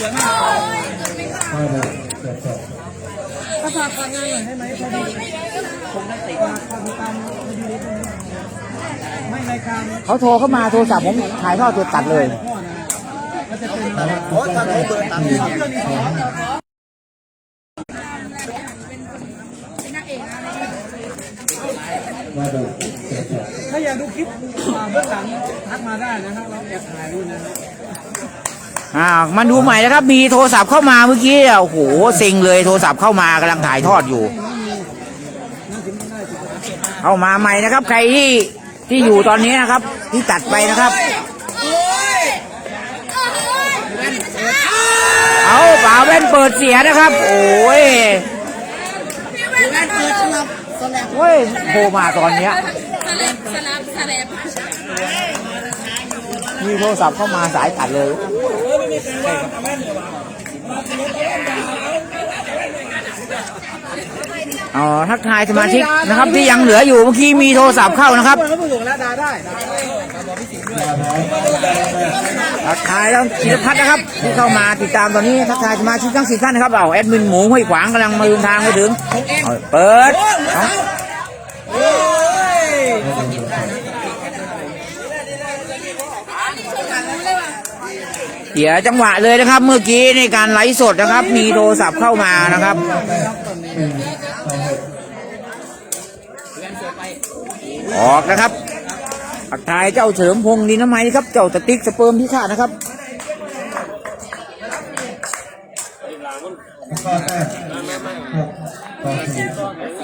สวยมากห้าหกเจ็ดสองถ้าฝากกางานหน่อยได้ไหมพอดีผมได้ติดมาพอดีตามพอดีไม่รายการเขาโทรเข้ามาโทรศัพท์ผมถ่ายทอดตัวตัดเลยก็จะเป็นโอ้ตัดเปิดตัดเรื่องนี้ถ้าอยากดูคลิปเบื้องหลังทักมาได้นะครับเราแอบถ่ายด้วยนะครับ อ่ามันดูใหม่นะครับ มีโทรศัพท์เข้ามาเมื่อกี้โอ้โหเซ็งเลยโทรศัพท์เข้ามากำลังถ่ายทอดอยู่ เข้ามาใหม่นะครับ ใครที่ที่อยู่ตอนนี้นะครับ ที่ตัดไปนะครับเอาป่าแว่นเปิดเสียนะครับ โอ้ยโอ้ยโทรมาตอนเนี้ยมีโทรศัพท์เข้ามาสายตัดเลย อ๋อทักทายสมาชิกนะครับ ที่ยังเหลืออยู่เมื่อกี้มีโทรศัพท์เข้านะครับทักทายแล้วธีรพัฒน์นะครับ ที่เข้ามาติดตามตอนนี้ทักทายสมาชิกทั้งสี่ท่านนะครับเอาแอดมินหมูห้วยขวางกำลังมาเดินทางไปถึงเปิด เสียจังหวะเลยนะครับ เมื่อกี้ในการไลฟ์สดนะครับ มีโทรศัพท์เข้ามานะครับออกนะครับทักทายเจ้าเสริมพงษ์ดินน้ำไม้ครับ เจ้าตะติ๊กสเปิร์มพิฆาตนะครับ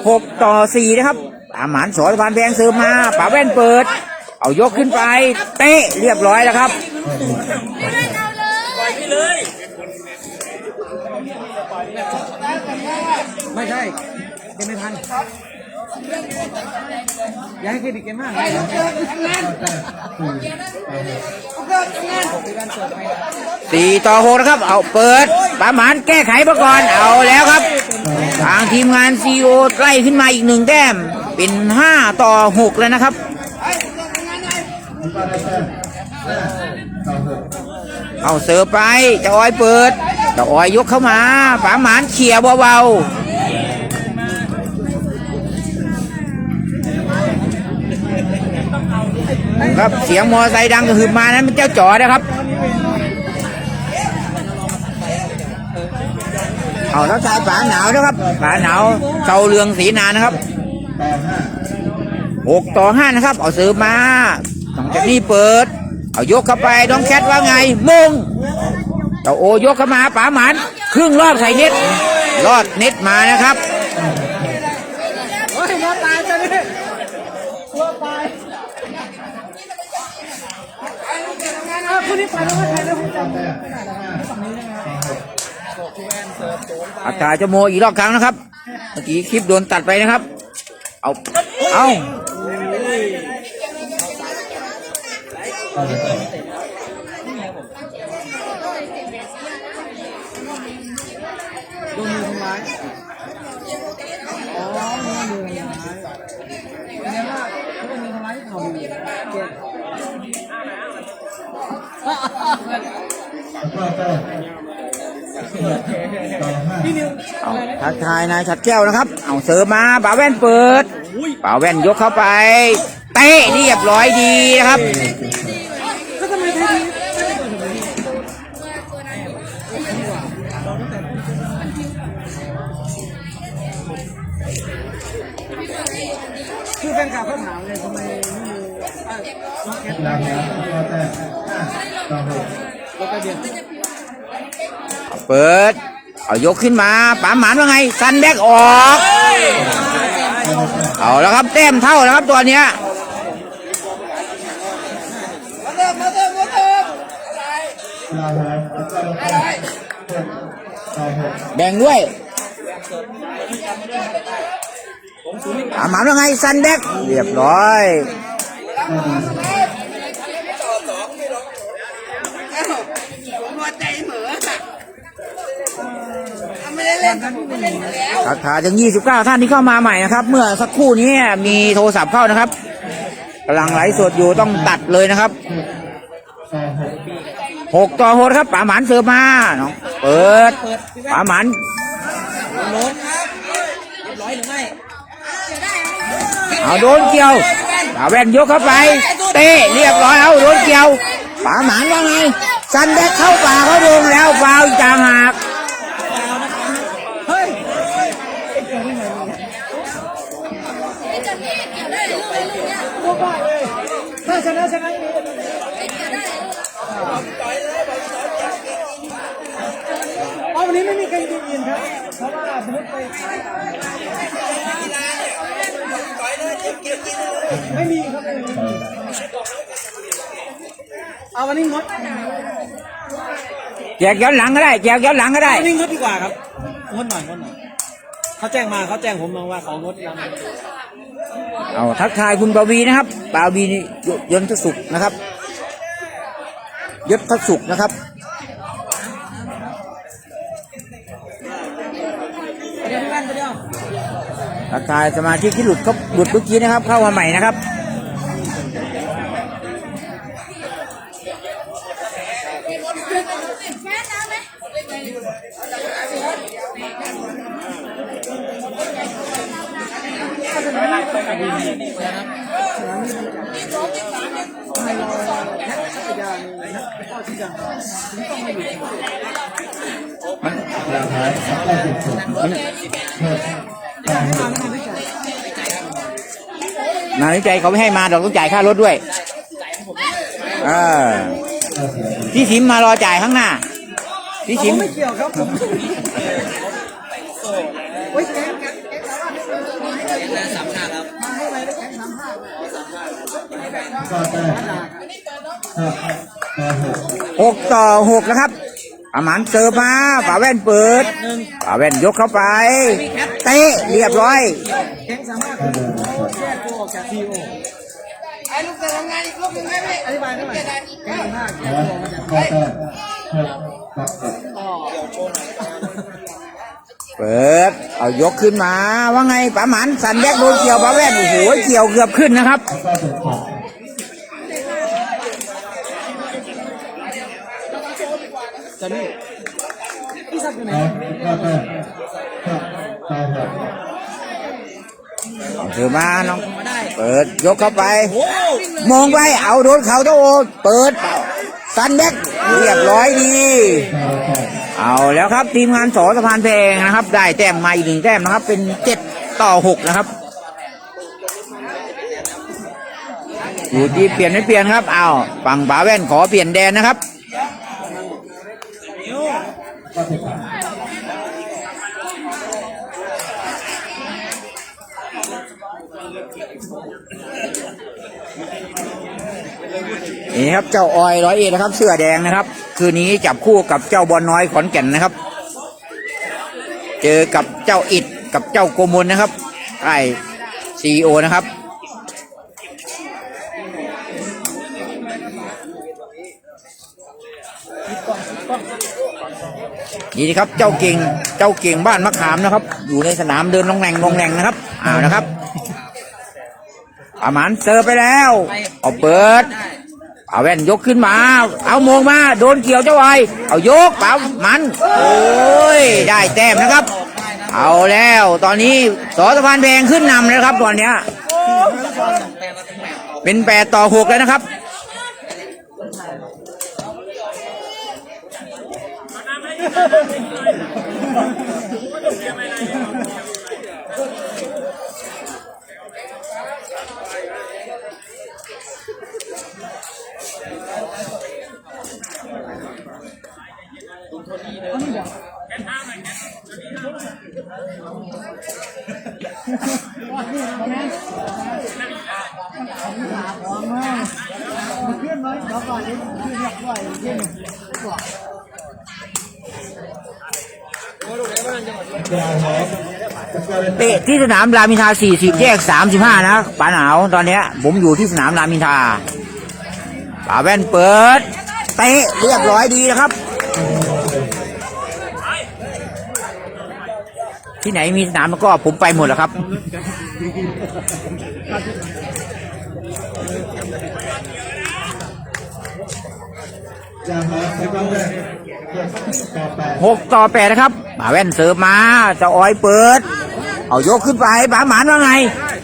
หกต่อสี่นะครับอาหมานสอนพานแพงเสริมมาป่าแว่นเปิด เอายกขึ้นไป เตะเรียบร้อยแล้วครับ ไม่ใช่เกมไม่ทันอย่าให้เครดิตเกมมากเลยสี่ต่อหกนะครับ เอาเปิดป่าหมานแก้ไขมาก่อน เอาแล้วครับ ทางทีมงานซีโอไล่ขึ้นมาอีกหนึ่งแต้ม เป็นห้าต่อหกแล้วนะครับก็ได้แต้มห้าต่อหกเอาเสิร์ฟไปเจะออยเปิดเจะออยยกเข้ามาป๋าหมานเขี่ยเบาๆ ครับ เสียงมอไซค์ดังกระหึ่มมานั้นเป็นเจ้าจ๋อนะครับ เอาทักทายป๋าหนาวนะครับป๋าหนาวเกาเรืองสีนานนะครับหกต่อห้านะครับ เอาเสิร์ฟมาหลังจากนี้เปิด เอายกเข้าไปน้องแคทว่าไงมุงเจ้าโอยกเข้ามาป๋าหมันครึ่งรอบใส่เน็ตรอดเน็ตมานะครับ โอ้ยมาตายจะนี่ตัวตาย อะคุณนี่ไปแล้วใครแล้วผมจำไม่ได้ฝั่งนี้นะครับอากาศจะโมอีกรอบครั้งนะครับ เมื่อกี้คลิปโดนตัดไปนะครับ เอา เอา ต่อหนึ่งต่อ โดนมือทำร้ายอ๋อมือมือทำร้ายแสดงว่าเขาเป็นมือทำร้ายที่เข่าอยู่เจ็บ ก็แต้มต่อห้า พี่นิว เอา ทักทายนายชัดแก้วนะครับ เอาเสิร์ฟมาป๋าแว่นเปิดป๋าแว่นยกเข้าไป เตะเรียบร้อยดีนะครับก็ทำไมไทยดีคือแฟนคลับเขาถามเลยทำไมไม่มีอะน้องแคทลางแล้วก็แต้มห้าต่อหกแล้วก็เดียวเปิด เอายกขึ้นมาป๋าหมานว่าไงซันแบกออก เอาแล้วครับแต้มเท่าแล้วครับตัวเนี้ยลางแล้วก็ได้แต้มหกต่อหกแบ่งด้วยป๋าหมานว่าไงซันแบกเรียบร้อย ทักทายถึง 29 ท่านที่เข้ามาใหม่นะครับ เมื่อสักครู่นี้มีโทรศัพท์เข้านะครับกำลังไลฟ์สดอยู่ต้องตัดเลยนะครับหกต่อหกครับป๋าหมันเสิร์ฟมาน้องเปิดป๋าหมันล้มครับเรียบร้อยหรือไม่เอาโดนเกี่ยวป๋าแว่นยกเข้าไป เตะเรียบร้อยเอาโดนเกี่ยวป๋าหมันว่าไงซันแดกเข้าป่าเขาโดนแล้วฟาวล์อีกต่างหาก ชนะชนะอย่างนี้ไอ้เกี่ยวได้ลูกเอาวันนี้ไม่มีใครดีอินครับเพราะว่าสมมติไปไม่มีครับไม่มีเอาวันนี้งดแจกย้อนหลังก็ได้แจกย้อนหลังก็ได้วันนี้งดดีกว่าครับงดหน่อยงดหน่อย เขาแจ้งมาเขาแจ้งผมมาว่าเขางดรำเอาทักทายคุณปาวีนะครับปาวีนี่ยยนทสุขนะครับ ยศทสุขนะครับทักทายสมาชิกที่หลุดเขาหลุดเมื่อกี้นะครับ เข้ามาใหม่นะครับ แค่น้ำไหม เวลาท้ายเก้าสิบหกหกต่อหกนาฬิใจเขาไม่ให้มาดอกต้องจ่ายค่ารถด้วยเออเก้าพี่สิมมารอจ่ายข้างหน้าพี่สิมไม่เกี่ยวครับผมโอ้ยแกงแกงแกงสามห้าครับมาให้ไปแล้วแกงสามห้าก็แต้มหกต่อหก หกต่อหกนะครับอามานเสิร์ฟมาฝาแว่นเปิดฝาแว่นยกเข้าไป เตะเรียบร้อยแกงสามาก็เดินหกแยกตัวออกจากทีโอไอ้ลูกจะทำงานอีกลูกหนึ่งไหมพี่อธิบายได้ไหมแกงสามาแยกแล้วตัวออกมาจากก็แต้มหกต่อหกเปิด เอายกขึ้นมาว่าไงป๋าหมันสันแยกโดนเกี่ยวป๋าแว่นโอ้โหเกี่ยวเกือบขึ้นนะครับ แล้วก็สิบหก จะนี่พี่ซับอยู่ไหนแล้วก็แต้มหกต่อหกถือมาน้องมาได้เปิดยกเข้าไปโอ้มองไปเอาโดนเขาโตโอเปิดสันแดกเรียบร้อยดีต่อแปดเอาแล้วครับทีมงานสอสะพานแพงนะครับ ได้แต้มมาอีกหนึ่งแต้มนะครับ เป็นเจ็ดต่อหกนะครับอยู่ที่เปลี่ยนไม่เปลี่ยนครับเอาฝั่งป๋าแว่นขอเปลี่ยนแดนนะครับ ก็สิบสามนี่ครับเจ้าออยร้อยเอ็ดนะครับ เสื้อแดงนะครับ คืนนี้จับคู่กับเจ้าบอลน้อยขอนแก่นนะครับ เจอกับเจ้าอิดกับเจ้าโกมลนะครับไอ้ซีโอนะครับ นี่นะครับ เจ้าเก่งเจ้าเก่งบ้านมะขามนะครับ อยู่ในสนามเดินลงแรงลงแรงนะครับเอานะครับอามานเซอร์ไปแล้วเอาเปิดเอาแว่นยกขึ้นมา เอาโมงมา โดนเกี่ยวเจ้าไอเอายกเปล่ามัน โอ้ย ได้แต้มนะครับ เอาแล้ว ตอนนี้สอสะพานแพงขึ้นนำแล้วครับ ตอนเนี้ย เป็นแปดต่อหกแล้วนะครับ เวลาท้ายจะเกิน เตะที่สนามรามอินทรา40 แยก 35 นะป๋าหนาวตอนเนี้ยผมอยู่ที่สนามรามอินทราป๋าแว่นเปิด เตะเรียบร้อยดีนะครับ ที่ไหนมีสนามก็ผมไปหมดแล้วครับจะหาสักแรกหกต่อแปด หกต่อแปดนะครับป๋าแว่นเสิร์ฟมาเจะอ้อยเปิด เอายกขึ้นไปป๋าหมานว่าไง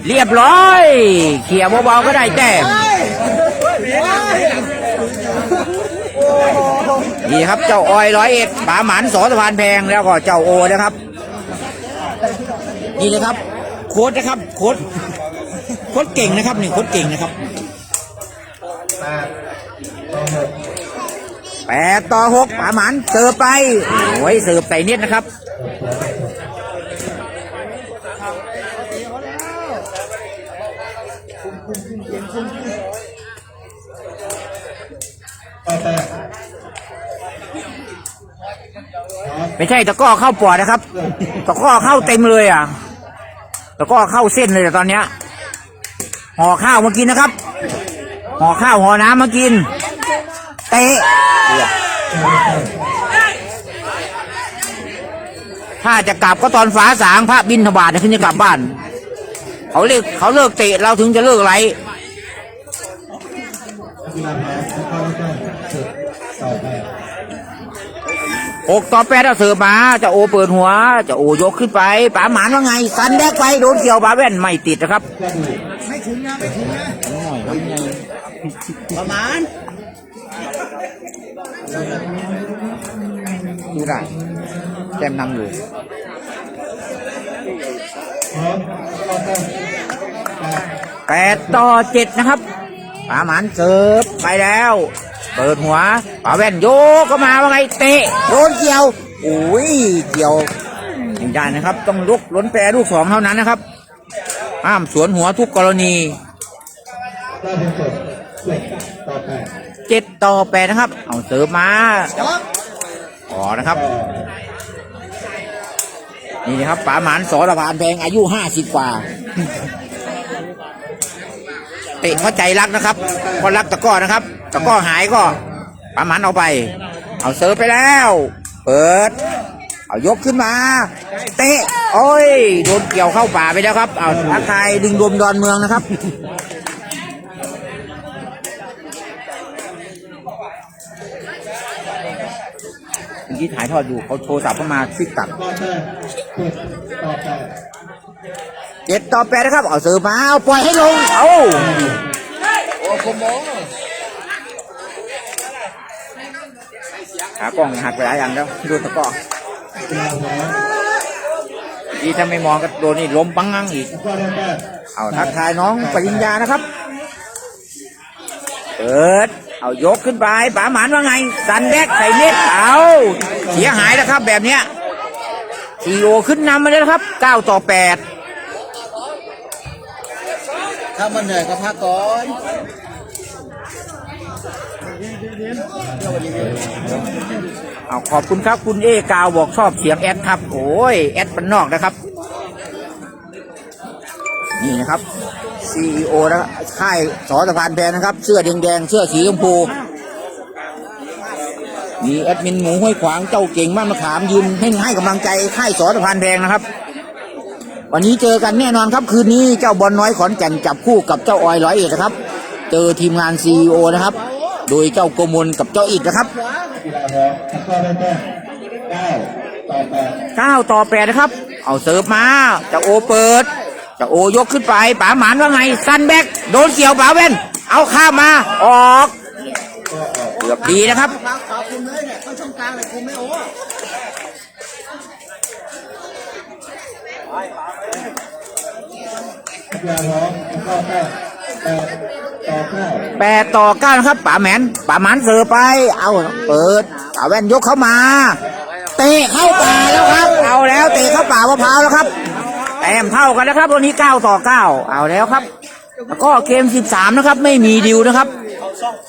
เรียบร้อยเขี่ยเบาๆก็ได้แต้มนี่ครับเจ้าออยร้อยเอ็ดป๋าหมานสอสะพานแพงแล้วก็เจ้าโอนะครับนี่เลยครับ โค้ดนะครับ โค้ดโค้ดเก่งนะครับนี่โค้ดเก่งนะครับ แปดต่อหกป๋าหมานเสิร์ฟไปโอ้ยเสิร์ฟใส่เน็ตนะครับต่อแปไม่ใช่ตะก้อเข้าปอดนะครับ ตะก้อเข้าเต็มเลยอะ ตะก้อเข้าเส้นเลยตอนเนี้ยห่อข้าวมากินนะครับ ห่อข้าวห่อน้ำมากิน เตะถ้าจะกลับก็ตอนฟ้าสางพระบินทบาทเนี่ยถึงจะกลับบ้าน เขาเลิกเขาเลิกเตะเราถึงจะเลิกไหลกีฬาแพ้เข้าแต้มหกต่อแปดหกต่อแปดเอาเสิร์ฟมาเจะโอเปิดหัวเจะโอยกขึ้นไปป๋าหมานว่าไง สันแดกไปโดนเกี่ยวป๋าแว่นไม่ติดนะครับก็ดูประมาณดูได้แต้มนำอยู่พร้อม เข้าแต้มแปดแปดต่อเจ็ดนะครับป๋าหมานเสิร์ฟไปแล้ว เปิดหัวป๋าแว่นโยกเข้ามาว่าไงเตะโดนเกี่ยวโอ้ยเกี่ยวไม่ได้นะครับ ต้องลุกล้นแปรลูกสองเท่านั้นนะครับห้ามสวนหัวทุกกรณีได้เป็นเจ็ดต่อแปด เจ็ดต่อแปดนะครับ เอาเสิร์ฟมาอ๋อนะครับ นี่นะครับป๋าหมานสอระพานแพงอายุห้าสิบกว่าเตะเพราะใจรักนะครับเพราะรักตะก้อนะครับ ตะก้อหายก็ป๋าหมานเอาไป เอาเสิร์ฟไปแล้ว เปิด เอายกขึ้นมา เตะ โอ้ยโดนเกี่ยวเข้าป่าไปแล้วครับ เอาทักทายดึงดมดอนเมืองนะครับ เมื่อ กี้ถ่ายทอดอยู่เขาโทรศัพท์เข้ามาคลิกตัดก็แต้มเจ็ดต่อแปดเจ็ดต่อแปดนะครับ เอาเสิร์ฟมาเอาปล่อยให้ลง เอาขากล้องหักไปหลายอันแล้วดูตะกร้อกีฬาแพ้ดีถ้าไม่มองก็โดนนี่ล้มปังงังอีกก็ได้แต้มเอาทักทายน้องปริญญานะครับ เปิด เอายกขึ้นไปป๋าหมานว่าไง สันแดกใส่เน็ตเอาเสียหายแล้วครับ แบบเนี้ยซีโอขึ้นนำมาแล้วนะครับเก้าต่อแปดถ้ามันเหนื่อยก็พักก่อนเอาขอบคุณครับคุณเอกาวบอกชอบเสียงแอดครับ โอ้ย แอดปันนอกนะครับ นี่นะครับ CEO นะค่ายสอสะพานแพงนะครับ เสื้อแดงๆเสื้อสีชมพูมีแอดมินหมูห้วยขวางเจ้าเก่งมากมาขามยืนให้ให้กำลังใจค่ายสอสะพานแพงนะครับ วันนี้เจอกันแน่นอนครับคืนนี้เจ้าบอลน้อยขอนแก่นจับคู่กับเจ้าออยร้อยเอ็ดนะครับ เจอทีมงาน CEO นะครับ โดยเจ้าโกมลกับเจ้าอิดนะครับกีฬาแพ้ก็ได้แต้มเก้าต่อแปดเก้าต่อแปดนะครับ เอาเสิร์ฟมาจะโอเปิด จะโอยกขึ้นไปป๋าหมานว่าไงซันแบกโดนเกี่ยวป๋าเว้นเอาข้ามมาออกเกือบดีนะครับขาคุมเลยเนี่ยเขาช่องกลางเลยคุมไม่โอ้แปดต่อเก้านะครับป๋าแหมนป๋าหมานเสิร์ฟไป เอาเปิดป๋าแว่นยกเข้ามา เตะเข้าป่าแล้วครับ เอาแล้วเตะเข้าป่ามะพร้าวแล้วครับ แต้มเท่ากันนะครับวันนี้เก้าต่อเก้าเอาแล้วครับ แล้วก็เกมสิบสามนะครับ ไม่มีดิวนะครับ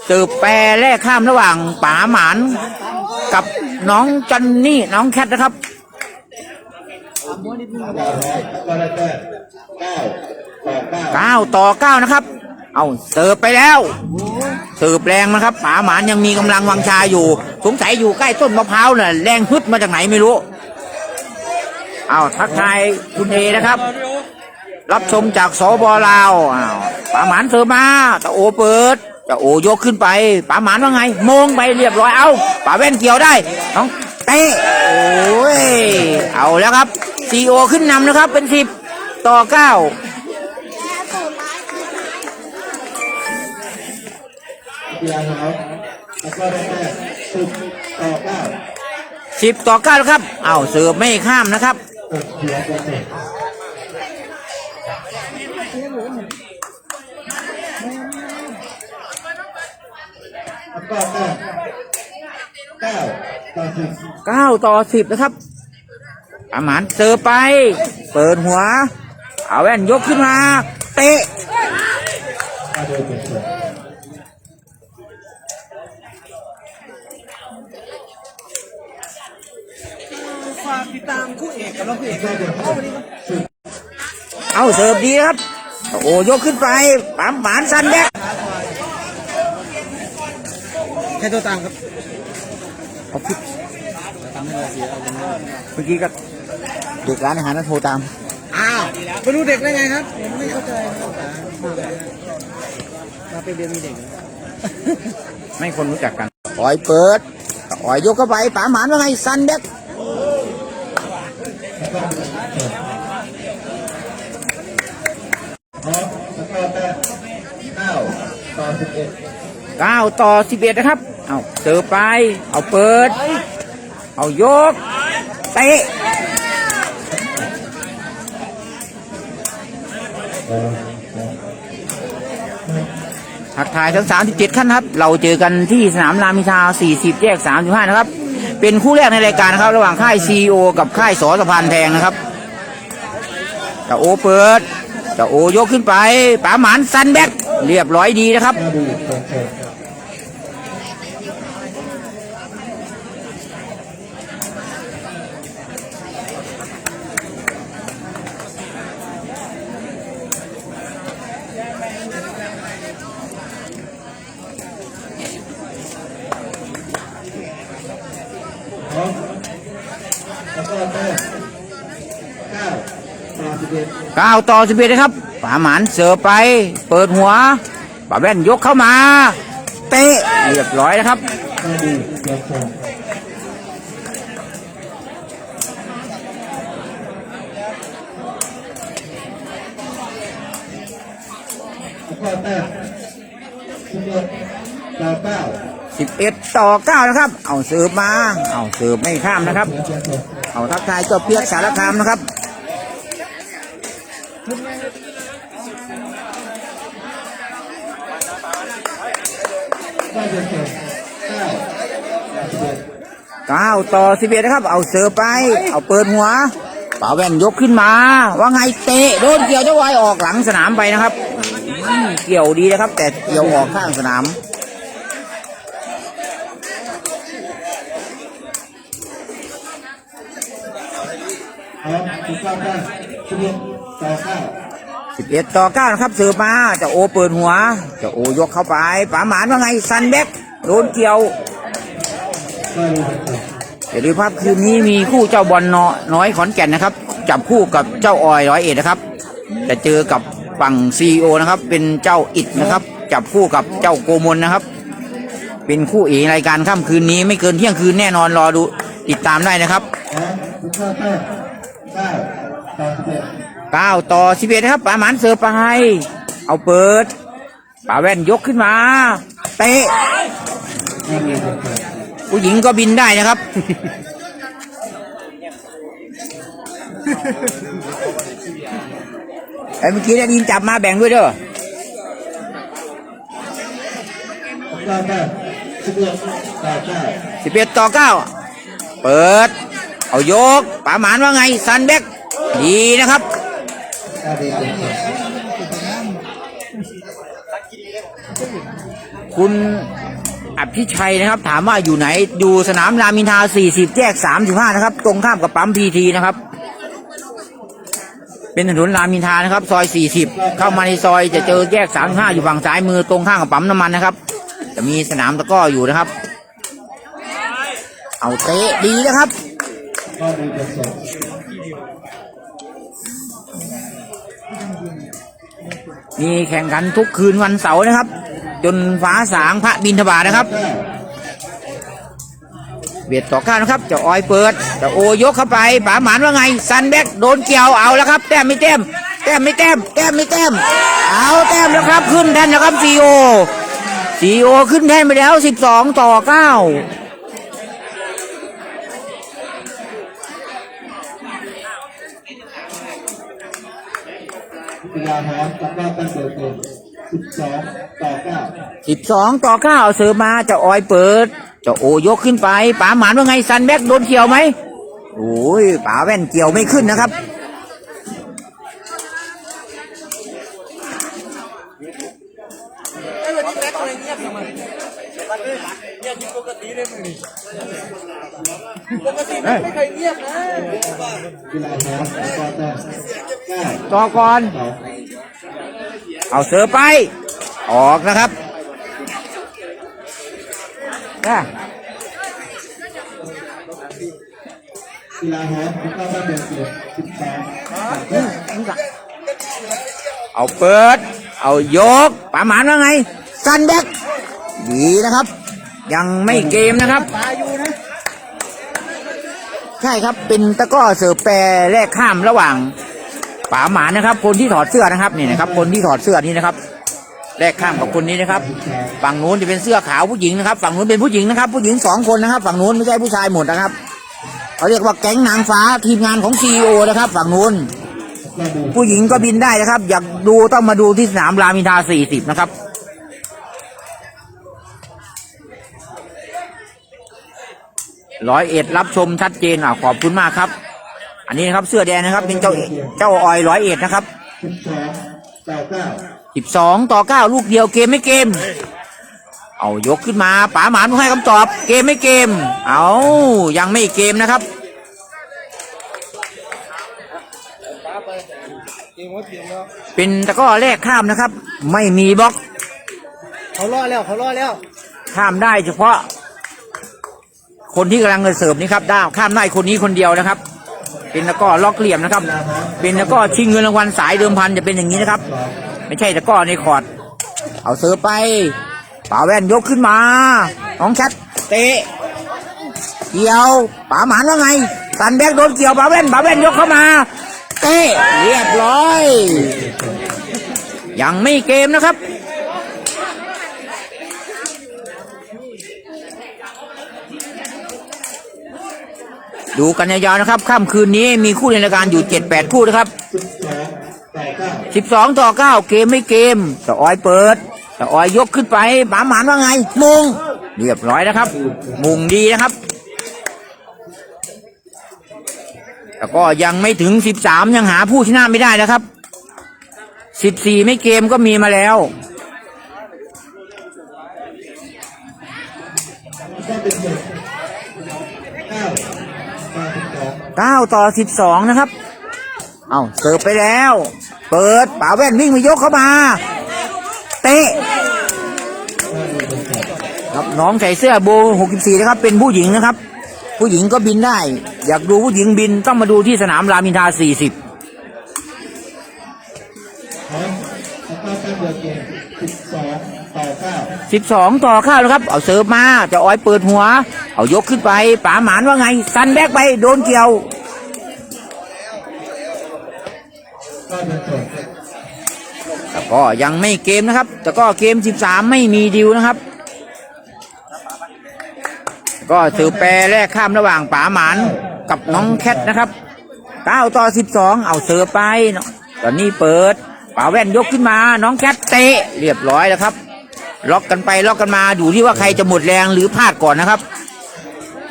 เสิร์ฟแปรแลกข้ามระหว่างป๋าหมานกับน้องจันนี่น้องแคทนะครับเก้าต่อเก้านะครับ เอาเสิร์ฟไปแล้วเสิร์ฟแรงนะครับป๋าหมานยังมีกำลังวังชาอยู่ สงสัยอยู่ใกล้ต้นมะพร้าวน่ะแรงฮึดมาจากไหนไม่รู้ อาทักทายคุณเอนะครับ รับชมจากสบลาวอ้าวป๋าหมานเสิร์ฟมาตะโอเปิดเจะโอยกขึ้นไปป๋าหมานว่าไงมงไปเรียบร้อยเอาป๋าแว่นเกี่ยวได้น้องเตะโอ้ยเอาแล้วครับซีโอขึ้นนำนะครับ เป็นสิบต่อเก้ากีฬาครับแล้วก็ได้แค่สิบต่อเก้าสิบต่อเก้าแล้วครับ เอาเสิร์ฟไม่ข้ามนะครับ หกเสียเปอร์เซ็นต์แล้วก็แต้มเก้าต่อสิบเก้าต่อสิบนะครับ อาหมานเจอไป เปิดหัว เอาแว่นยกขึ้นมาโดยเจ็ดสิบ ฝากติดตามคู่เอกกับน้องคู่เอก ก็เป็นสิบ เอาเสิร์ฟดีนะครับ โอ้ยกขึ้นไปปั๊มหมานสันแดกแค่ตัวตามครับเอาผิดเมื่อกี้ก็เด็กร้านอาหารนั้นโทรตาม อ้าวไปดูเด็กได้ไงครับ ผมไม่เข้าใจมาเป็นเรียนมีเด็ก ไม่คนรู้จักกันออยเปิดออยยกเข้าไปป๋าหมานว่าไงสันแดก พร้อมแล้วก็แต้มเก้าต่อสิบ เก้าต่อสิบเอ็ดนะครับ เอาเสิร์ไป เอาเปิด เอายก เตะทักทายทั้ง 37ขั้นครับ เราเจอกันที่สนามรามอินทรา40 แยก 35 นะครับ เป็นคู่แรกในรายการนะครับ ระหว่างค่าย CEO กับค่ายสอสะพานแพงนะครับจ้าโอเปิดจ้าโอยกขึ้นไปป๋าหมานซันแบ็ก เรียบร้อยดีนะครับ มาดูเปอร์เซ็นต์ พร้อมแล้วก็แต้มเก้าต่อสิบเอ็ด 9 ต่อ 11 นะครับป๋าหมานเสิร์ฟไป เปิดหัวป๋าแว่นยกเข้ามา เตะเรียบร้อยนะครับเปอร์เซ็นต์แล้วก็แต้มสิบเอ็ดต่อเก้านะครับ เอาเสิร์ฟมา เอาเสิร์ฟไม่ข้ามนะครับ เอาทักทายเจ้าเปียกสารคามนะครับ ได้เปอร์เซ็นต์เก้าต่อสิบเอ็ด9ต่อ11นะครับ เอาเสิร์ไป เอาเปิดหัวป๋าแว่นยกขึ้นมา ว่าไงเตะโดนเกี่ยวเจ้าวายออกหลังสนามไปนะครับเกี่ยวดีนะครับ แต่เกี่ยวออกข้างสนามพร้อมสิบเก้าแต้สิบเอ็ด ต่อเก้า11ต่อ9นะครับเสิร์ฟมาจะโอเปิดหัวจะโอยกเข้าไปป๋าหมานว่าไงซันแบ็กโดนเกี่ยวได้ดูเปอร์เซ็นต์อย่าลืมครับคืนนี้มีคู่เจ้าบอลนน้อยขอนแก่นนะครับ จับคู่กับเจ้าออยร้อยเอ็ดนะครับ จะเจอกับฝั่งซีโอนะครับ เป็นเจ้าอิดนะครับ จับคู่กับเจ้าโกมลนะครับ เป็นคู่เอกรายการค่ำคืนนี้ไม่เกินเที่ยงคืนแน่นอนรอดูติดตามได้นะครับพร้อมสิบ เก้าต่อสิบเอ็ดนะครับปาหมานเสิร์ฟไป เอาเปิดป๋าแว่นยกขึ้นมา เตะ ผู้หญิงก็บินได้นะครับ ไอ้เมื่อกี้ได้ยินจับมาแบ่งด้วยเด้อสิบเอ็ดต่อเก้าเปิด เอายกป๋าหมานว่าไงซันแบกดีนะครับ คุณอภิชัยนะครับ ถามว่าอยู่ไหนดูสนามรามินทา 40 แยก 35 นะครับ ตรงข้ามกับปั๊มพีทีนะครับ เป็นถนนรามินทานะครับ ซอย 40 เข้ามาในซอยจะเจอแยก 35 อยู่ฝั่งซ้ายมือตรงข้ามกับปั๊มน้ำมันนะครับ จะมีสนามตะก้ออยู่นะครับ เอาเตะดีนะครับ มีแข่งขันทุกคืนวันเสาร์นะครับ จนฟ้าสางพระบินทบาทนะครับเบียดต่อก้าวนะครับเจะออยเปิดเจะโอยกเข้าไปป๋าหมานว่าไงซันแบ็กโดนเกี่ยวเอาแล้วครับ แต้มไม่แต้มแต้มไม่แต้มแต้มไม่แต้มเอาแต้มแล้วครับ ขึ้นแท่นนะครับซีโอซีโอขึ้นแท่นไปแล้ว12ต่อ9กี ฬาพร้อมตะกร้อตั้งเปิดเกมสิบสองต่อเก้า12ต่อ9เอาเสือมาเจะออยเปิดเจะโอยกขึ้นไปป๋าหมานว่าไงซันแบ็กโดนเกี่ยวไหมโอ้ยป๋าแว่นเกี่ยวไม่ขึ้นนะครับกีฬาพร้อมตะกร้อตั้งเก้าต่ อก่อนสองเอาเสือไป ออกนะครับนะกีฬาพร้อมตะกร้อตั้งเปิดเกมสิบสองต่อเก้าเอาเปิด เอายกป๋าหมานว่าไงซันแบ็กดีนะครับ ยังไม่เกมนะครับ ใช่ครับเป็นตะกร้อเสือแปรแลกข้ามระหว่าง ป๋าหมานะครับ คนที่ถอดเสื้อนะครับนี่นะครับ คนที่ถอดเสื้อนี่นะครับแลกข้ามกับคนนี้นะครับ ฝั่งนู้นจะเป็นเสื้อขาวผู้หญิงนะครับ ฝั่งนู้นเป็นผู้หญิงนะครับ ผู้หญิงสองคนนะครับ ฝั่งนู้นไม่ใช่ผู้ชายหมดนะครับเขาเรียกว่าแก๊งนางฟ้าทีมงานของซีอนะครับ ฝั่งนู้นผู้หญิงก็บินได้นะครับ อยากดูต้องมาดูที่สนามรามินทรา40นะครับร้อยเอ็ดรับชมชัดเจนอะขอบคุณมากครับ อันนี้นะครับเสื้อแดงนะครับเป็นเจ้าเจ้าออยร้อยเอ็ดนะครับสิบสองต่อเก้า12ต่อ9ลูกเดียวเกมไม่เกม เอายกขึ้นมาป๋าหมานให้คำตอบเกมไม่เกม เอายังไม่เกมนะครับเป็นตะกร้อแรกข้ามนะครับ ไม่มีบล็อกเขาล่อแล้วเขาล่อแล้ว ข้ามได้เฉพาะ คนที่กำลังจะเสิร์ฟนี่ครับได้ข้ามได้คนนี้คนเดียวนะครับ เป็นตะก้อล็อกเหลี่ยมนะครับ เป็นตะก้อชิงเงินรางวัลสายเดิมพันจะเป็นอย่างนี้นะครับ ไม่ใช่ตะก้อในคอร์ดเอาเสิร์ไปป่าแว่นยกขึ้นมาน้องชัดเตะเกี่ยวป๋าหมานว่าไงสันแบกโดนเกี่ยวป๋าแว่นป๋าแว่นยกเข้ามาเตะเรียบร้อย ยังไม่เกมนะครับ ดูกันยาวๆนะครับค่ำคืนนี้มีคู่ในรายการอยู่ 7-8 คู่นะครับสิบสองต่อเก้า12 ต่อ 9 เกมไม่เกมตะออยเปิดตะออยยกขึ้นไปป๋าหมานว่าไง มุงเรียบร้อยนะครับ มุงดีนะครับแต่ก็ยังไม่ถึง 13 ยังหาผู้ชนะไม่ได้นะครับ 14 ไม่เกมก็มีมาแล้วเป็นเจ็ด เก้าต่อสิบสอง9ต่อ12นะครับ เอาเสิร์ฟไปแล้ว เปิดป่าแว่นวิ่งมายกเข้ามา เตะครับน้องใส่เสื้อโบ64นะครับ เป็นผู้หญิงนะครับ ผู้หญิงก็บินได้ อยากดูผู้หญิงบินต้องมาดูที่สนามรามินทรา40พร้ สิบสองต่อเก้า12ต่อข้าวแล้วครับ เอาเสิร์ฟมาจะอ้อยเปิดหัว เอายกขึ้นไปป๋าหมานว่าไงซันแบกไปโดนเกี่ยวก็เป็นจบแต่ก็ยังไม่เกมนะครับ แต่ก็เกม13ไม่มีดิวนะครับ ก็ถือแปรแรกข้ามระหว่างป๋าหมานกับน้องแคทนะครับ9ต่อ12เอาเสิร์ฟไปตอนนี้เปิดป๋าแว่นยกขึ้นมา น้องแคทเตะเรียบร้อยแล้วครับ ล็อกกันไปล็อกกันมาอยู่ที่ว่าใครจะหมดแรงหรือพลาดก่อนนะครับ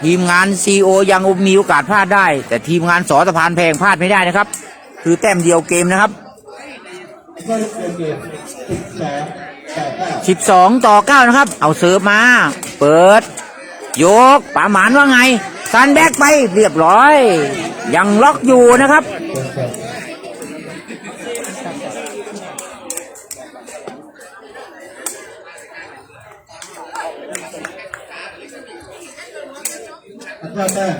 ทีมงานซีโอยังมีโอกาสพลาดได้ แต่ทีมงานสอสะพานแพงพลาดไม่ได้นะครับ คือแต้มเดียวเกมนะครับสิบสองต่อเก้านะครับ เอาเสิร์ฟมา เปิด โยกป๋าหมานว่าไงซันแบกไปเรียบร้อย ยังล็อกอยู่นะครับ เป็นจบแล้ วก็แต้ม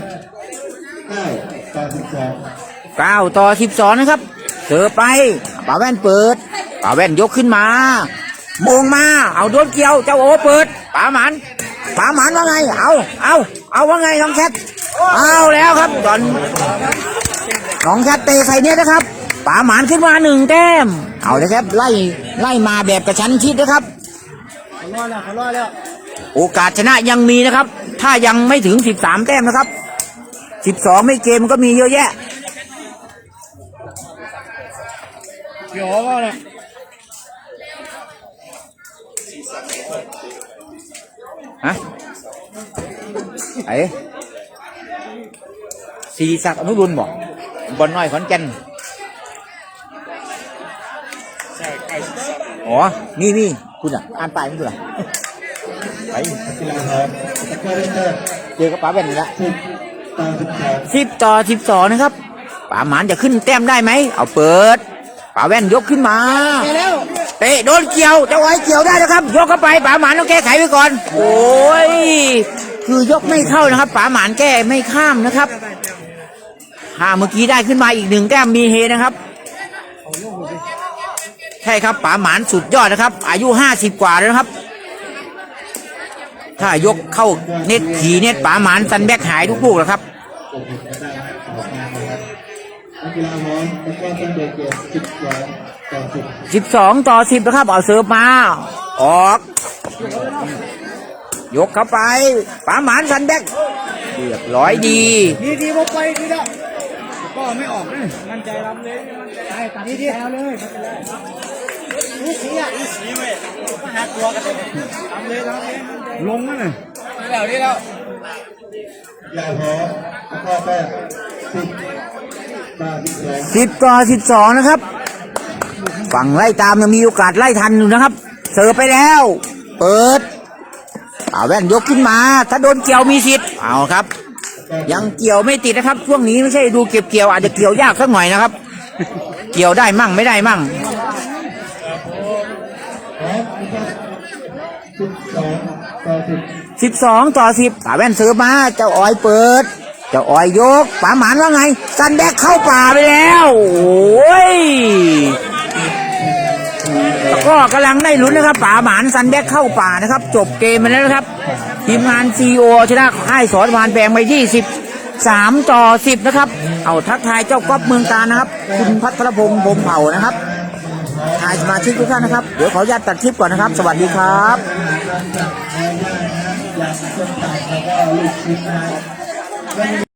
เก้าต่อสิบสอง9ต่อ12นะครับเสิร์ฟไปป๋าแว่นเปิดป๋าแว่นยกขึ้นมาโมงมา เอาโดนเกี่ยวเจ้าโอเปิดป๋าหมันป๋าหมันว่าไง เอาเอาเอาว่าไงน้องแคทเอาแล้วครับตอนน้องแคทเตะใส่เนี่ยนะครับป๋าหมันขึ้นมาหนึ่งแต้ม เอาเลยครับไล่ไล่มาแบบกระชั้นชิดนะครับเขารอดแล้วเขารอดแล้ว โอกาสชนะยังมีนะครับ ถ้ายังไม่ถึง13แต้มนะครับ12ไม่เกมก็มีเยอะแยะเดี๋ยวก็เนี่ยฮะไอ้สีศักดิ์อนุรุณบอกบอลน้อยขอนแก่นอ๋อ นี่นี่คุณอะ อ่านป้ายไม่ดูอะ ไปเจอกับป๋าแว่นล้วสิบต่อสิบสองนะครับป๋าหมานจะขึ้นแต้มได้ไหม เอาเปิดป๋าแว่นยกขึ้นมาไปแล้วเตะโดนเกี่ยวเจ้าไว้เกี่ยวได้นะครับ ยกเข้าไปป๋าหมานต้องแก้ไขไว้ก่อน โอ้ยคือยกไม่เข้านะครับป๋าหมานแก้ไม่ข้ามนะครับถ้าเมื่อกี้ได้ขึ้นมาอีกหนึ่งแต้มมีเฮนะครับใช่ครับป๋าหมานสุดยอดนะครับ อายุห้าสิบกว่าแล้วนะครับ ถ้ายกเข้าเน็ตขี่เน็ตป๋าหมานซันแบกหายทุกลูกแล้วครับโอ้โหก็ได้นะออกมาเลยครับนักกีฬาพร้อมตะกร้อเส้นเบรกเกตสิบสองต่อสิบสิบสองต่อสิบนะครับ เอาเสิร์ฟมา ออก ยกเข้าไปป๋าหมานซันแบกเรียบร้อยดี ดีดีพอไปดีแล้วก็ไม่ออกนะมั่นใจรับเลยมั่นใจได้ตัดดีดีเอาเลยีสีอะนี่สีเว้ยมาหาตัวกันเลยทำเลยทำเลยลงนั่นน่ะแล้วนี่แล้วกีฬาพร้อมตะกร้อแต้สิบต่อสิบสองสิบต่อสิบสองนะครับ ฝั่งไล่ตามยังมีโอกาสไล่ทันอยู่นะครับ เสิร์ฟไปแล้ว เปิดเอาแว่นยกขึ้นมา ถ้าโดนเกี่ยวมีสิทธิ์เอาครับ ยังเกี่ยวไม่ติดนะครับ ช่วงนี้ไม่ใช่ดูเก็บเกี่ยวอาจจะเกี่ยวยากสักหน่อยนะครับ เกี่ยวได้มั่งไม่ได้มั่ง พร้อมนะครับ สิบสองต่อสิบสิบสองต่อสิบป๋าแว่นเสิร์ฟมา เจ้าอ้อยเปิด เจ้าอ้อยยกป๋าหมานว่าไง ซันแบกเข้าป่าไปแล้วโอ้ยแล้วก็กำลังได้ลุ้นนะครับป๋าหมานซันแบกเข้าป่านะครับ จบเกมไปแล้วนะครับ ทีมงานซีโอชนะค่ายสอนพานแบงไปยี่สิบสามต่อสิบนะครับ เอาทักทายเจ้าก๊อฟเมืองการนะครับ คุณพัทรพงษ์พงเผ่านะครับ ทายสมาชิกทุกท่านนะครับ เดี๋ยวขออนุญาตตัดคลิปก่อนนะครับ สวัสดีครับอยางเช่นต่างแล้วก็ลูกชิ้นนะครับ